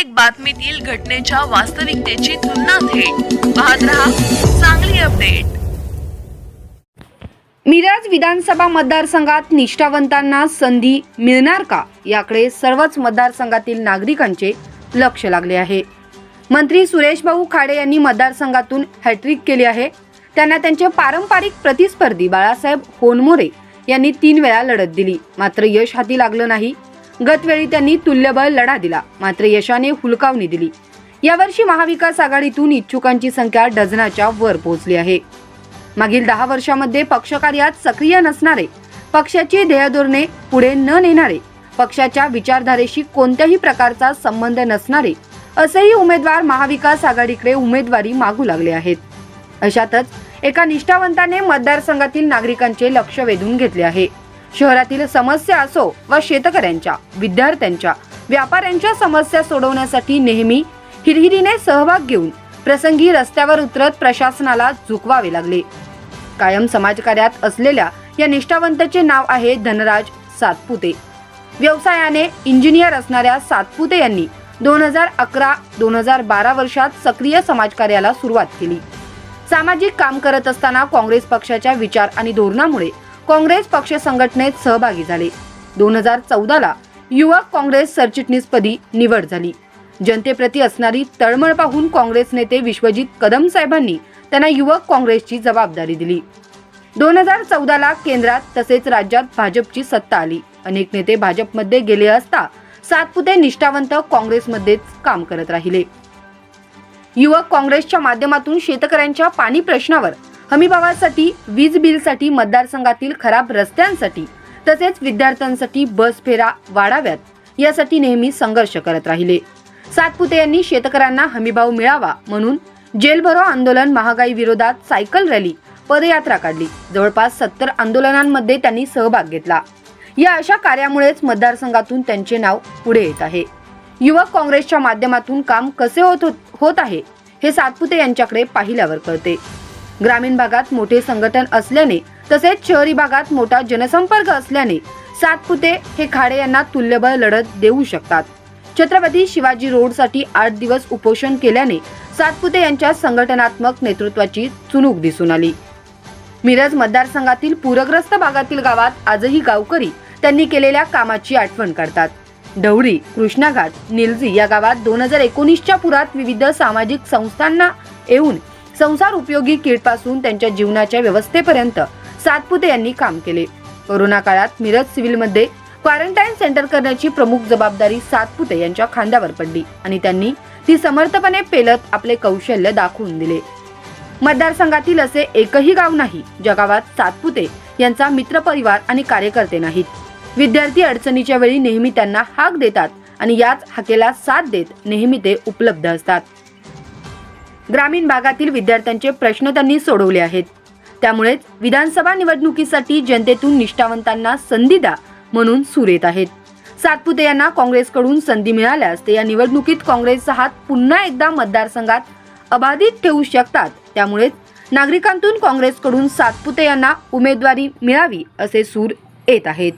प्रत्येक बातमीतील घटनेच्या वास्तविकतेची तुलना थेट. पाहत रहा चांगली अपडेट. मिरज विधानसभा मतदारसंघात निष्ठावंतांना संधी मिळणार का? याकडे सर्वच मतदारसंघातील नागरिकांचे लक्ष लागले आहे. मंत्री सुरेश भाऊ खाडे यांनी मतदारसंघातून हॅट्रिक केली आहे. त्यांना त्यांचे पारंपरिक प्रतिस्पर्धी बाळासाहेब होनमोरे यांनी तीन वेळा लढत दिली. मात्र यश हाती लागलं नाही. गतवेळी त्यांनी तुल्यबळ लढा दिला. मात्र यशाने हुलकावणी दिली. यावर्षी महाविकास आघाडीतून इच्छुकांची संख्या डझनाच्या वर पोहोचली आहे. मागील दहा वर्षामध्ये पक्षकार्यात सक्रिय नसणारे पक्षाची ध्येयधोरणे पुढे न नेणारे पक्षाच्या विचारधारेशी कोणत्याही प्रकारचा संबंध नसणारे असेही उमेदवार महाविकास आघाडीकडे उमेदवारी मागू लागले आहेत. अशातच एका निष्ठावंताने मतदारसंघातील नागरिकांचे लक्ष वेधून घेतले आहे. शहरातील समस्या असो व शेतकऱ्यांच्या विद्यार्थ्यांच्या व्यापाऱ्यांच्या समस्या सोडवण्यासाठी नेहमी हिरहिरीने सहभाग घेऊन प्रसंगी रस्त्यावर उतरत प्रशासनाला झुकवावे लागले. कायम समाजकार्यात असलेल्या या निष्ठावंताचे नाव आहे धनराज सातपुते. व्यवसायाने इंजिनियर असणाऱ्या सातपुते यांनी दोन हजार अकरा दोन हजार बारा वर्षात सक्रिय समाजकार्याला सुरुवात केली. सामाजिक काम करत असताना काँग्रेस पक्षाच्या विचार आणि धोरणामुळे काँग्रेस पक्ष संघटनेत सहभागी झाले. दोन हजार चौदाला युवक काँग्रेस सरचिटणीसपदी निवड झाली. जनतेप्रती असणारी तळमळ पाहून काँग्रेस नेते विश्वजित कदम साहेबांनी त्यांना युवक काँग्रेसची जबाबदारी दिली. दोन हजार चौदाला केंद्रात तसेच राज्यात भाजपची सत्ता आली. अनेक नेते भाजपमध्ये गेले असता सातपुते निष्ठावंत काँग्रेसमध्येच काम करत राहिले. युवक काँग्रेसच्या माध्यमातून शेतकऱ्यांच्या पाणी प्रश्नावर हमीभावासाठी वीज बिलसाठी मतदारसंघातील खराब रस्त्यांसाठी तसेच विद्यार्थ्यांसाठी बस फेरा वाढाव्यात यासाठी नेहमी संघर्ष करत राहिले. सातपुते यांनी शेतकऱ्यांना हमीभाव मिळावा म्हणून जेलभरो आंदोलन महागाई विरोधात सायकल रॅली पदयात्रा काढली. जवळपास सत्तर आंदोलनांमध्ये त्यांनी सहभाग घेतला. या अशा कार्यामुळेच मतदारसंघातून त्यांचे नाव पुढे येत आहे. युवक काँग्रेसच्या माध्यमातून काम कसे होत होत आहे हे सातपुते यांच्याकडे पाहिल्यावर कळते. ग्रामीण भागात मोठे संघटन असल्याने तसेच शहरी भागात मोठा जनसंपर्क असल्याने सातपुते हे खाडे यांना तुल्यबळ लढत देऊ शकतात. छत्रपती शिवाजी रोडसाठी आठ दिवस उपोषण केल्याने सातपुते यांच्या संघटनात्मक नेतृत्वाची चुणूक दिसून आली. मिरज मतदारसंघातील पूरग्रस्त भागातील गावात आजही गावकरी त्यांनी केलेल्या कामाची आठवण करतात. ढवळी कृष्णाघाट निलजी या गावात दोन हजार एकोणीसच्या पुरात विविध सामाजिक संस्थांना येऊन संसार उपयोगी किटपासून त्यांच्या जीवनाच्या व्यवस्थेपर्यंत सातपुते यांनी काम केले. कोरोना काळात मिरज सिव्हिलमध्ये क्वारंटाईन सेंटर करण्याची प्रमुख जबाबदारी सातपुते यांच्या खांद्यावर पडली आणि त्यांनी ती समर्थपणे पेलत आपले कौशल्य दाखवून दिले. मतदारसंघातील असे एकही गाव नाही ज्या गावात सातपुते यांचा मित्रपरिवार आणि कार्यकर्ते नाहीत. विद्यार्थी अडचणीच्या वेळी नेहमी त्यांना हाक देतात आणि याच हाकेला साथ देत नेहमी ते उपलब्ध असतात. ग्रामीण भागातील विद्यार्थ्यांचे प्रश्न त्यांनी सोडवले आहेत. त्यामुळेच विधानसभा निवडणुकीसाठी जनतेतून निष्ठावंतांना संधी द्या म्हणून सूर येत आहेत. सातपुते यांना काँग्रेसकडून संधी मिळाल्यास ते या निवडणुकीत काँग्रेसचा हात पुन्हा एकदा मतदारसंघात अबाधित ठेवू शकतात. त्यामुळेच नागरिकांतून काँग्रेसकडून सातपुते यांना उमेदवारी मिळावी असे सूर येत आहेत.